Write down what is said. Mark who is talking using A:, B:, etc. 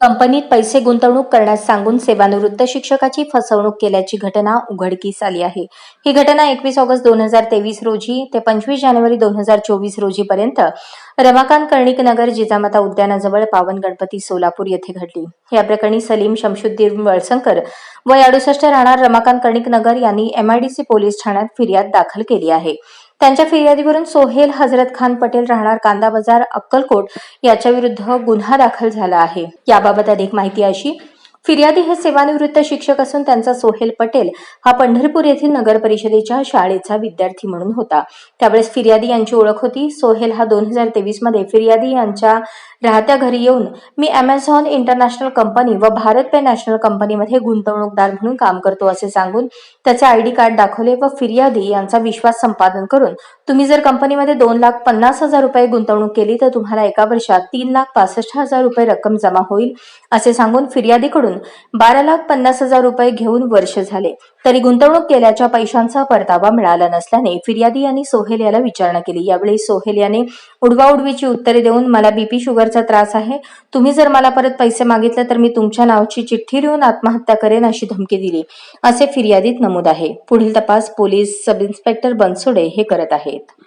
A: कंपनीत पैसे गुंतवणूक करण्यास सांगून सेवानिवृत्त शिक्षकाची फसवणूक केल्याची घटना उघडकीस आली आहे. ही घटना एकवीस ऑगस्ट दोन हजार तेवीस रोजी ते पंचवीस जानेवारी दोन हजार चोवीस रोजीपर्यंत रमाकांत कर्णिक नगर जिजामाता उद्यानाजवळ पावन गणपती सोलापूर येथे घडली. या प्रकरणी सलीम शमशुद्दीन वळसंकर वय अडुसष्ट राहणार रमाकांत कर्णिक नगर यांनी एमआयडीसी पोलीस ठाण्यात फिर्याद दाखल केली आहे. त्यांच्या फिर्यादीवरून सोहेल हजरत खान पटेल राहणार कांदा बाजार अक्कलकोट याच्या विरुद्ध गुन्हा दाखल झाला आहे. याबाबत अधिक माहिती अशी फिर्यादी हे सेवानिवृत्त शिक्षक असून त्यांचा सोहेल पटेल हा पंढरपूर येथील नगर परिषदेच्या शाळेचा विद्यार्थी म्हणून होता. त्यावेळेस फिर्यादी यांची ओळख होती. सोहेल हा दोन हजार तेवीसमध्ये फिर्यादी यांच्या राहत्या घरी येऊन मी अमेझॉन इंटरनॅशनल कंपनी व भारत पे नॅशनल कंपनीमध्ये गुंतवणूकदार म्हणून काम करतो असे सांगून त्याचे आयडी कार्ड दाखवले व फिर्यादी यांचा विश्वास संपादन करून तुम्ही जर कंपनीमध्ये दोन लाख पन्नास हजार रुपये गुंतवणूक केली तर तुम्हाला एका वर्षात तीन लाख पासष्ट हजार रुपये रक्कम जमा होईल असे सांगून फिर्यादीकडून बारा लाख पन्नास हजार रुपये घेऊन वर्ष झाले. तरी गुंतवणूक केल्याच्या पैशांचा परतावा मिळाला नसल्याने फिर्यादी यांनी सोहेल याला विचारणा केली. यावेळी सोहेल याने उडवाउडवीची उत्तरे देऊन मला बीपी शुगरचा त्रास आहे. तुम्ही जर मला परत पैसे मागितले तर मी तुमच्या नावची चिठ्ठी लिहून आत्महत्या करेन अशी धमकी दिली. असे फिर्यादीत नमूद आहे. पुढील तपास पोलीस सब इन्स्पेक्टर बनसोडे हे करत आहेत.